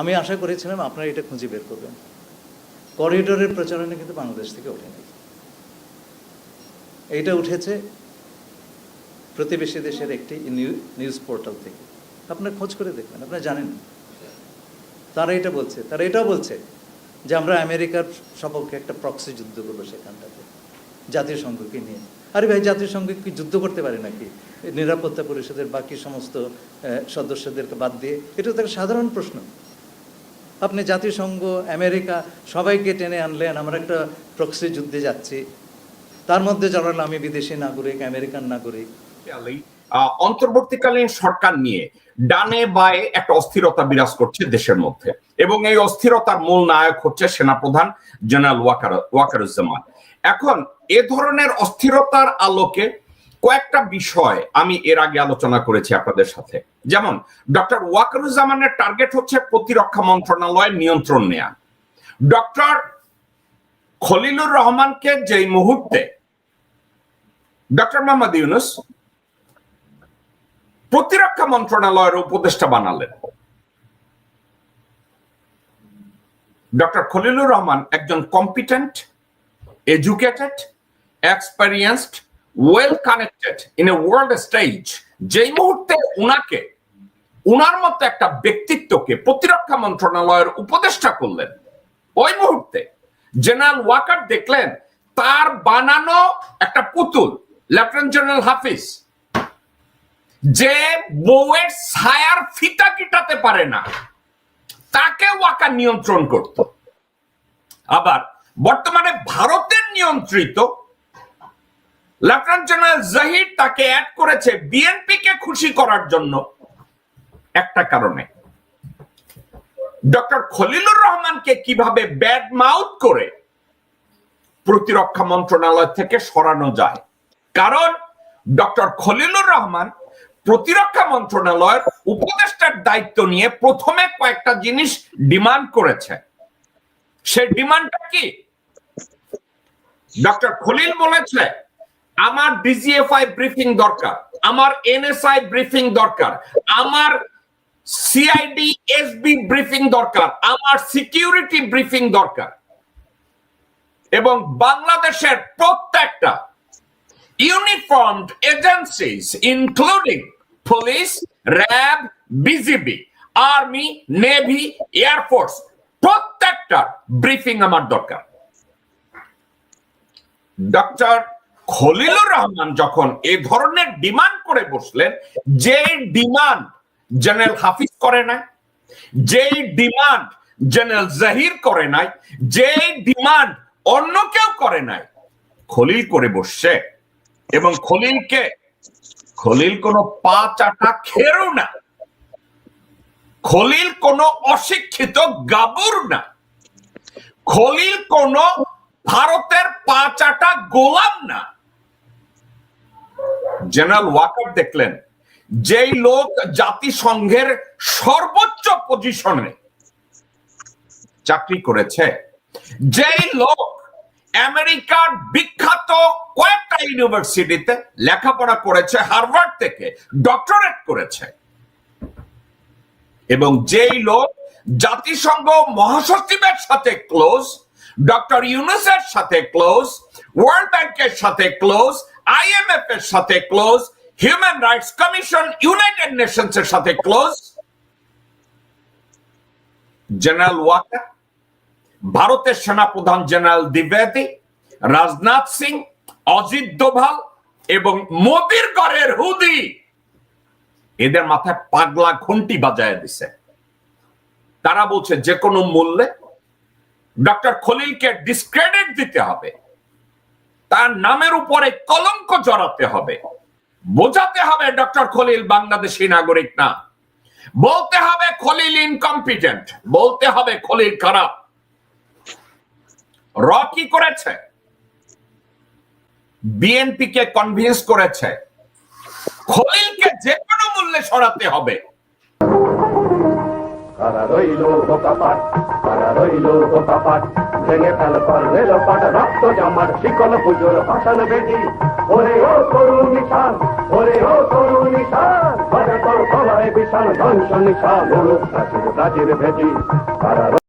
আমি আশা করেছিলাম আপনারা এটা খুঁজে বের করবেন। করিডোরের প্রচারণা কিন্তু বাংলাদেশ থেকে ওঠেনি এইটা উঠেছে প্রতিবেশী দেশের একটি নিউজ পোর্টাল থেকে। আপনার খোঁজ করে দেখবেন, আপনারা জানেন। তারা এটা বলছে, তারা এটাও বলছে যে আমরা আমেরিকার সপক্ষে একটা প্রক্সি যুদ্ধ করব সেখানটাতে জাতীয় সংঘকে নিয়ে। আরে ভাই জাতীয় সংঘ কি যুদ্ধ করতে পারে নাকি? নিরাপত্তা পরিষদের বাকি সমস্ত সদস্যদেরকে বাদ দিয়ে? এটা তো একটা সাধারণ প্রশ্ন। আপনি জাতিসংঘ, আমেরিকা, সবাইকে টেনে আনলেন, আমরা একটা প্রক্সি যুদ্ধে যাচ্ছি। তার মধ্যে জড়ালো আমি বিদেশি নাগরিক, আমেরিকান নাগরিক। অন্তর্বর্তীকালীন সরকার নিয়ে ডানে বায়ে একটা অস্থিরতা বিরাজ করছে দেশের মধ্যে। এবং এই অস্থিরতার মূল নায়ক হচ্ছে সেনাপ্রধান জেনারেল ওয়াকার, ওয়াকারুজ্জামান। এখন এ ধরনের অস্থিরতার আলোকে কয়েকটা বিষয় আমি এর আগে আলোচনা করেছি আপনাদের সাথে। যেমন, ডক্টর ওয়াকারুজ্জামানের টার্গেট হচ্ছে প্রতিরক্ষা মন্ত্রণালয়ের নিয়ন্ত্রণ নেয়া। ডক্টর খলিলুর রহমানকে যেই মুহূর্তে ডক্টর মোহাম্মদ ইউনুস প্রতিরক্ষা মন্ত্রণালয়ের উপদেষ্টা বানালেন, ডক্টর খলিলুর রহমান একজন competent educated experienced well connected in a world stage যেই মুহূর্তে উনাকে, উনার মতো একটা ব্যক্তিত্বকে প্রতিরক্ষা মন্ত্রণালয়ের উপদেষ্টা করলেন, ওই মুহূর্তে জেনারেল ওয়াকার দেখলেন তার বানানো একটা পুতুল, লেফটেন্যান্ট জেনারেল হাফিজ, যে বউয়ের ছায়ার ফিতা কিটাতে পারে না, তাকে ওয়াকা নিয়ন্ত্রণ করত। আবার বর্তমানে ভারতের নিয়ন্ত্রিত লেফটেন্যান্ট জেনারেল জাহির তাকে অ্যাড করেছে বিএনপি কে খুশি করার জন্য। একটা কারণে। ডক্টর খলিলুর রহমানকে কীভাবে ব্যাড মাউথ করে প্রতিরক্ষা মন্ত্রণালয় থেকে সরানো যায়? কারণ ডক্টর খলিলুর রহমান প্রতিরক্ষা মন্ত্রণালয়ের উপদেষ্টার দায়িত্ব নিয়ে প্রথমে কয়েকটা জিনিস ডিমান্ড করেছে। সে ডিমান্ডটা কি? ডক্টর খলিল বলেছে আমার ডিজিএফআই ব্রিফিং দরকার আমার এনএসআই ব্রিফিং দরকার আমার সিআইডি এসবি ব্রিফিং দরকার আমার সিকিউরিটি ব্রিফিং দরকার। এবং বাংলাদেশের প্রত্যেকটা agencies, including police, RAB, BGB, Army, Navy, Air Force, প্রত্যেকটা ব্রিফিং আমার দরকার। ডক্টর খলিলুর রহমান যখন এ ধরনের ডিমান্ড করে বসলেন যে ডিমান্ড জেনারেল হাফিজ করে নাই যে ডিমান্ড জেনারেল জাহির করে নাই যে ডিমান্ড অন্য কেউ করে নাই, খলিল করে বসছে। এবং খলিলকে, খলিল কোনো পা চাটা খেরো না। খলিল কোনো অশিক্ষিত গাবুর না। খলিল কোনো ভারতের পা চাটা গোলাম না। জেনারেল ওয়াকার দেখলেন, যেই লোক জাতিসংঘের সর্বোচ্চ পজিশনে চাকরি করেছে, যেই লোক আমেরিকার বিখ্যাত কয়েকটা ইউনিভার্সিটিতে লেখাপড়া করেছে, হার্ভার্ড থেকে ডক্টরেট করেছে, এবং যেই লোক জাতিসংঘ মহাসচিবের সাথে ক্লোজ, ডক্টর ইউনুসের সাথে ক্লোজ, ওয়ার্ল্ড ব্যাংকের সাথে ক্লোজ আইএমএফ এর সাথে close human rights commission United Nations এর সাথে ক্লোজ জেনারেল ওয়াকার ভারতের সেনাপ্রধান জেনারেল দ্বিবেদী রাজনাথ সিং অজিত দোভাল এবং মোদির ঘরের হুদি। এদের মাথায় পাগলা ঘন্টি বাজায় দিছে। তারা বলছে, যে কোনো মূল্যে ডক্টর খলিলকে ডিসক্রেডিট দিতে হবে। তার নামের উপরে কলঙ্ক জড়াতে হবে। বোঝাতে হবে ডক্টর খলিল বাংলাদেশি নাগরিক না। বলতে হবে খলিল ইনকম্পিটেন্ট বলতে হবে খলিল খারাপ। র কি করেছে? বিএনপি কে কনভিন্স করেছে। খলিলকে যে কোনো মূল্যে সরাতে হবে। রইল কারা ভেঙে ফেল পারবে। লোপাট রক্ত জামার শিকল পুজোর ভাষণ বেদি ওরে ও তরুণ নিশান, ওরে ও তরুণ নিশান তলায় বিশাল ধ্বংস নিশান প্রাচীর তারা